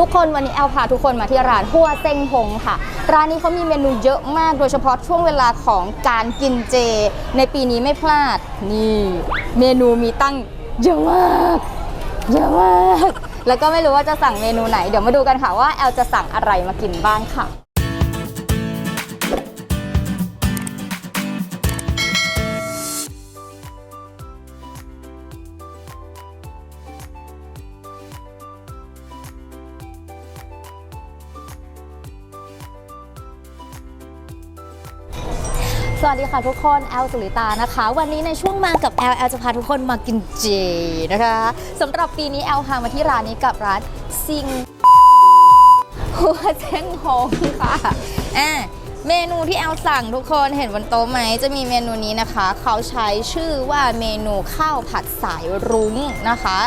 ทุกคนวันนี้แอลพาทุกคนมาที่ร้านหัวเซ็งหงค่ะ ร้านนี้เขามีเมนูเยอะมากโดยเฉพาะช่วงเวลาของการกินเจ ในปีนี้ไม่พลาดนี่ เมนูมีตั้งเยอะมากเยอะมากแล้วก็ไม่รู้ว่าจะสั่งเมนูไหน เดี๋ยวมาดูกันค่ะว่าแอลจะสั่งอะไรมากินบ้างค่ะ สวัสดีค่ะทุกคนแอลสุริตานะคะ วันนี้ในช่วงมากับแอลแอลจะพาทุกคนมากินเจนะคะสำหรับปีนี้แอลพามาที่ร้านนี้กับร้านซิงหัวเส้นหงค่ะอะเมนูที่แอลสั่งทุกคนเห็นบนโต๊ะไหมจะมีเมนูนี้นะคะ เขาใช้ชื่อว่าเมนูข้าวผัดสายรุ้งนะคะ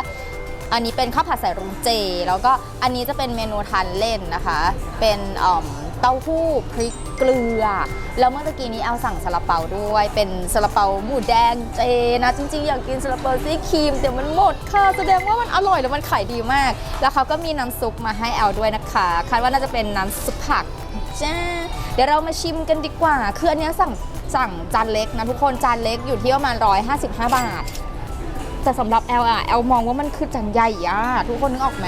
อันนี้เป็นข้าวผัดสายรุ้งเจ แล้วก็อันนี้จะเป็นเมนูทานเล่นนะคะ เป็นอ่อม เต้าหู้พริกเกลือ แล้วเมื่อกี้นี้เอาสั่งซาลาเปาด้วย เป็นซาลาเปาหมูแดงเจนะ จริงๆ อยากกินซาลาเปาซี่ครีมแต่มันหมดค่ะแสดงว่ามันอร่อยแล้วมันขายดีมาก แล้วเขาก็มีน้ำซุปมาให้แอลด้วยนะคะคาดว่าน่าจะเป็นน้ำซุปผักจ้าเดี๋ยวเรามาชิมกันดีกว่าคืออันนี้สั่งสั่งจานเล็กนะทุกคนจานเล็กอยู่ที่ประมาณ155 บาทแต่สำหรับแอลอะแอลมองว่ามันคือจานใหญ่อะทุกคนนึกออกไหม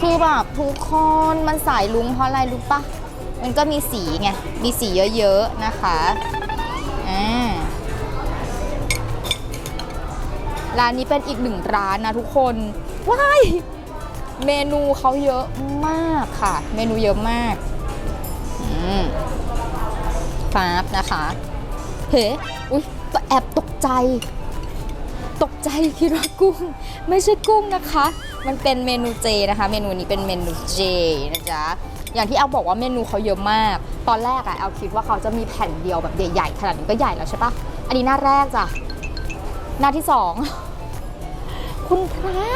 คือแบบทุกคนมันสายลุงเพราะอะไรรู้ปะ มันก็มีสีไง มีสีเยอะๆนะคะอ่าร้านนี้เป็นอีกหนึ่งร้านนะทุกคนว้ายเมนูเขาเยอะมากค่ะ เมนูเยอะมากอืมฟาบนะคะเฮ้อุ๊ยแอบตกใจ ตกใจคิดว่ากุ้ง ไม่ใช่กุ้งนะคะ มันเป็นเมนูเจนะคะ เมนูนี้เป็นเมนูเจนะจ๊ะ อย่างที่เอาบอกว่าเมนูเขาเยอะมาก ตอนแรกอะเอาคิดว่าเขาจะมีแผ่นเดียวแบบใหญ่ๆขนาดนี้ก็ใหญ่แล้วใช่ปะอันนี้หน้าแรกจ้ะหน้าที่สองคุณพระ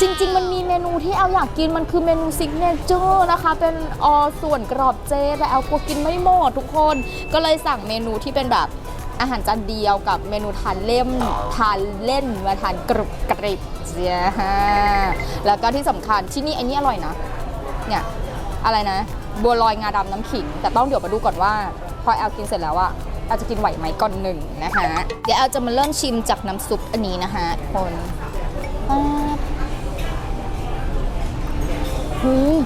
จริง ๆ มันมีเมนูที่เอาอยากกินมันคือเมนูซิกเนเจอร์นะคะ เป็นออส่วนกรอบเจแต่เอากลัวกินไม่หมดทุกคน ก็เลยสั่งเมนูที่เป็นแบบอาหารจานเดียวกับเมนูทานเล่มทานเล่นมาทานกรุบกริบเจ้าแล้วก็ที่สำคัญที่นี่อ้นี่อร่อยนะเนี่ย อะไรนะ บัวลอยงาดำน้ำขิง แต่ต้องเดี๋ยวมาดูก่อนว่า พอแอลกินเสร็จแล้วอะแอลจะกินไหวไหมก่อนหนึ่งนะคะ เดี๋ยวแอลจะมาเริ่มชิมจากน้ำซุปอันนี้นะคะทุกคนป๊าบหืม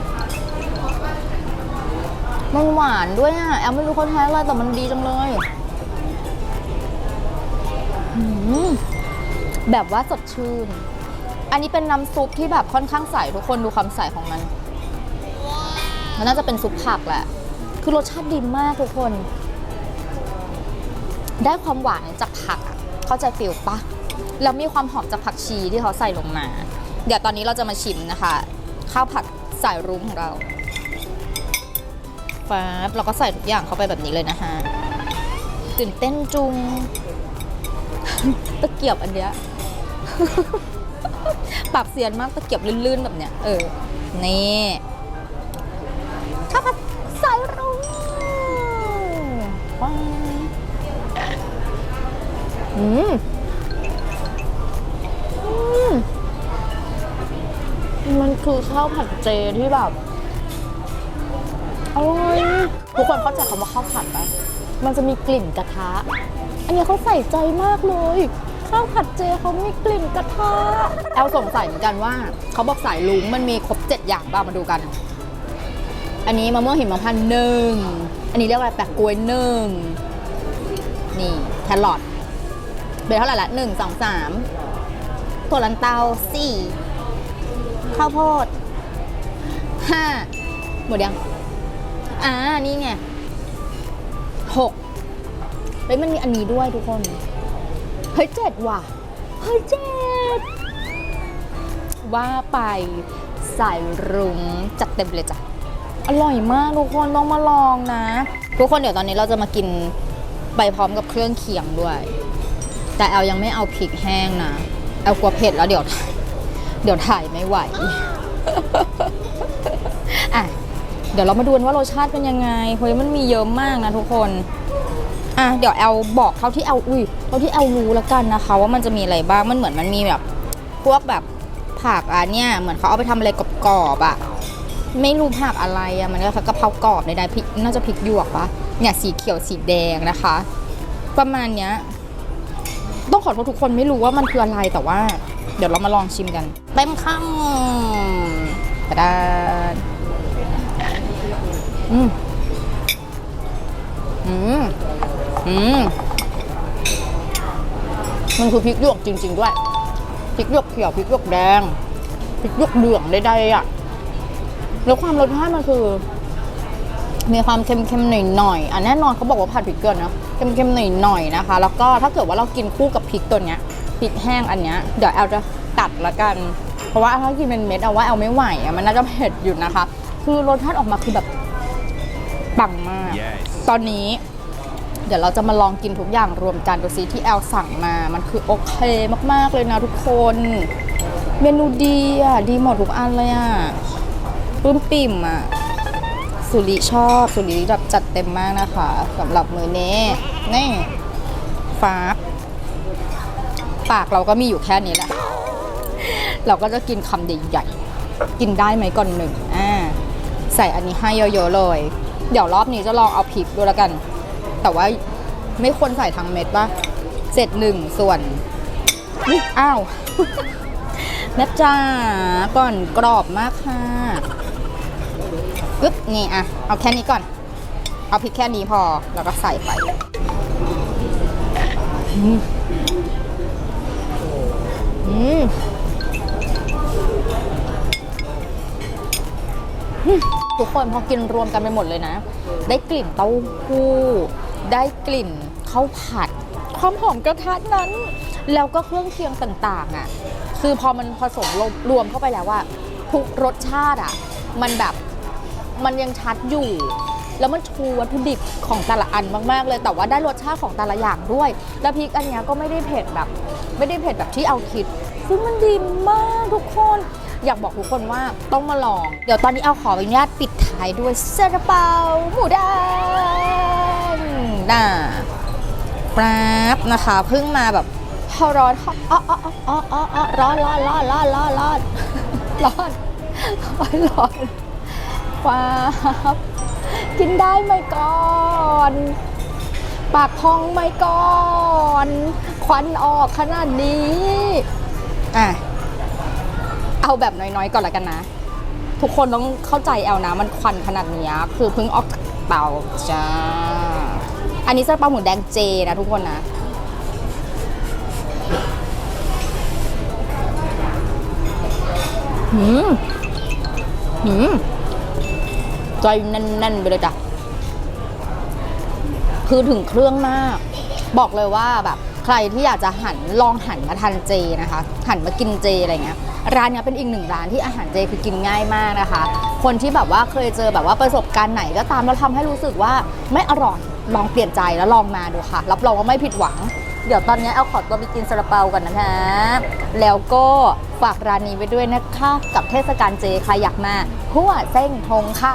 มันหวานด้วยอะแอลไม่รู้เขาแท้อะไรแต่มันดีจังเลยหืมแบบว่าสดชื่น อันนี้เป็นน้ำซุปที่แบบค่อนข้างใสทุกคนดูความใสของมัน มันน่าจะเป็นซุปผักแหละ คือรสชาติดีมากทุกคน ได้ความหวานจากผักอะเข้าใจฟิลปะแล้วมีความหอมจากผักชีที่เขาใส่ลงมา เดี๋ยวตอนนี้เราจะมาชิมนะคะ ข้าวผัดสายรุ้งของเราฟ้าเราก็ใส่ทุกอย่างเข้าไปแบบนี้เลยนะคะตื่นเต้นจุง ตะเกียบอันเนี้ยปรับเสียนมากตะเกียบลื่นๆแบบเนี้ยเออ นี่ ข้าวผัดสายรุ้งว้าวอืมอืมมันคือข้าวผัดเจที่แบบอร่อยทุกคนเข้าใจคำว่าข้าวผัดปะมันจะมีกลิ่นกระทะ อันนี้เขาใส่ใจมากเลย ข้าวผัดเจเขามีกลิ่นกระทะแอลสงสัยเหมือนกันว่า เขาบอกสายลุงมันมีครบเจ็ดอย่างป่ะมาดูกัน อันนี้มะม่วงหิมพานต์หนึ่ง อันนี้เรียกว่าอะไรแปะกล้วยหนึ่ง นี่แครอทเป็นเท่าไหร่ละหนึ่งสองสามถั่วลันเตาสี่ข้าวโพดห้าหมดยัง อ่า นี่ไงหกเฮ้ยมันมีอันนี้ด้วยทุกคน เฮ้ยเจ็ดว่ะ เฮ้ยเจ็ดว่าไปสายรุ้งจัดเต็มเลยจ้ะ อร่อยมากทุกคนต้องมาลองนะ ทุกคนเดี๋ยวตอนนี้เราจะมากินไปพร้อมกับเครื่องเคียงด้วย แต่แอลยังไม่เอาพริกแห้งนะแอลกลัวเผ็ดแล้วเดี๋ยว เดี๋ยวถ่ายไม่ไหวอะเดี๋ยวเรามาดูนว่ารสชาติเป็นยังไงเฮ้ยมันมีเยอะมากนะทุกคนอะเดี๋ยวแอลบอกเท่าที่แอลอุ้ยเท่าที่แอลรู้แล้วกันนะคะ ว่ามันจะมีอะไรบ้างมันเหมือนมันมีแบบ พวกแบบผักอะเนี่ยเหมือนเขาเอาไปทำอะไรกรอบๆอะ ไม่รู้ผักอะไรอะมันก็กะเพรากรอบในใดๆพริกน่าจะพริกหยวกปะเนี่ยสีเขียวสีแดงนะคะ ประมาณเนี้ยต้องขอโทษทุกคนไม่รู้ว่ามันคืออะไรแต่ว่า เดี๋ยวเรามาลองชิมกันเต็มคำกระดานอืมอืมอืมมันคือพริกหยวกจริง ๆ ด้วยพริกหยวกเขียวพริกหยวกแดงพริกหยวกเหลืองใดๆอะ แล้วความรสชาติมันคือ มีความเค็มๆหน่อยๆอะแน่นอนเขาบอกว่าผัดพริกเกลือนะเค็มๆหน่อยๆนะคะ แล้วก็ถ้าเกิดว่าเรากินคู่กับพริกตัวเนี้ยพริกแห้งอันเนี้ยเดี๋ยวแอลจะตัดละกัน เพราะว่าถ้ากินเป็นเม็ดเอาว่าแอลไม่ไหวอะมันน่าจะเผ็ดอยู่นะคะ คือรสชาติออกมาคือแบบปังมาก Yes ตอนนี้เดี๋ยวเราจะมาลองกินทุกอย่างรวมกันดูซิที่แอลสั่งมา มันคือโอเคมากๆเลยนะทุกคน เมนูดีอะ ดีหมดทุกอันเลยอะ ปลื้มปิ่มอะ สุริชอบ สุริแบบจัดเต็มมากนะคะสำหรับมือนี้นี่ฟ้าปากเราก็มีอยู่แค่นี้แหละ เราก็จะกินคำใหญ่ๆ กินได้ไหมก่อนหนึ่งอ่าใส่อันนี้ให้เยอะๆเลย เดี๋ยวรอบนี้จะลองเอาพริกดูแล้วกัน แต่ว่าไม่ควรใส่ทั้งเม็ดป่ะเสร็จหนึ่งส่วนอุ๊ยอ้าวนะจ๊ะก่อนกรอบมากค่ะ ปึ๊บนี่อะเอาแค่นี้ก่อน เอาพริกแค่นี้พอ แล้วก็ใส่ไปอืมอืมทุกคนพอกินรวมกันไปหมดเลยนะ ได้กลิ่นเต้าหู้ ได้กลิ่นข้าวผัด ความหอมกระทะนั้น แล้วก็เครื่องเคียงต่างๆอะ คือพอมันผสมรวมเข้าไปแล้วว่าทุกรสชาติอะ มันแบบ มันยังชัดอยู่ แล้วมันชูวัตถุดิบของแต่ละอันมากๆเลย แต่ว่าได้รสชาติของแต่ละอย่างด้วย แล้วพริกอันเนี้ยก็ไม่ได้เผ็ดแบบ ไม่ได้เผ็ดแบบที่เอาคิด ซึ่งมันดีมากทุกคน อยากบอกทุกคนว่าต้องมาลอง เดี๋ยวตอนนี้เอาขออนุญาตปิดท้ายด้วยซาลาเปาหมูแดงน่าปราบนะคะเพิ่งมาแบบพอร้อนอ๋ออ๋ออ๋ออ๋ออ๋อร้อร้อนร้อนร้อนร้อนร้อนร้อนร้อนร้อน ฟ้าบกินได้ไหมก่อนปากพองไหมก่อนควันออกขนาดนี้อะเอาแบบน้อยๆก่อนละกันนะ ทุกคนต้องเข้าใจแอลนะ มันควันขนาดเนี้ยคือเพิ่งออกจากเตาจ้าอันนี้ซาลาเปาหมูแดงเจนะทุกคนนะหืมหืม ใจแน่นๆไปเลยจ้ะคือถึงเครื่องมาก บอกเลยว่าแบบใครที่อยากจะหันลองหันมาทานเจนะคะ หันมากินเจอะไรเงี้ยร้านนี้เป็นอีกหนึ่งร้านที่อาหารเจคือกินง่ายมากนะคะ คนที่แบบว่าเคยเจอแบบว่าประสบการณ์ไหนก็ตามแล้วทำให้รู้สึกว่าไม่อร่อยลองเปลี่ยนใจแล้วลองมาดูค่ะ รับรองว่าไม่ผิดหวัง เดี๋ยวตอนนี้เอาขอตัวไปกินซาลาเปากันนะคะ แล้วก็ฝากร้านนี้ไว้ด้วยนะคะ กับเทศกาลเจใครอยากมาหัวเส้งทงค่ะ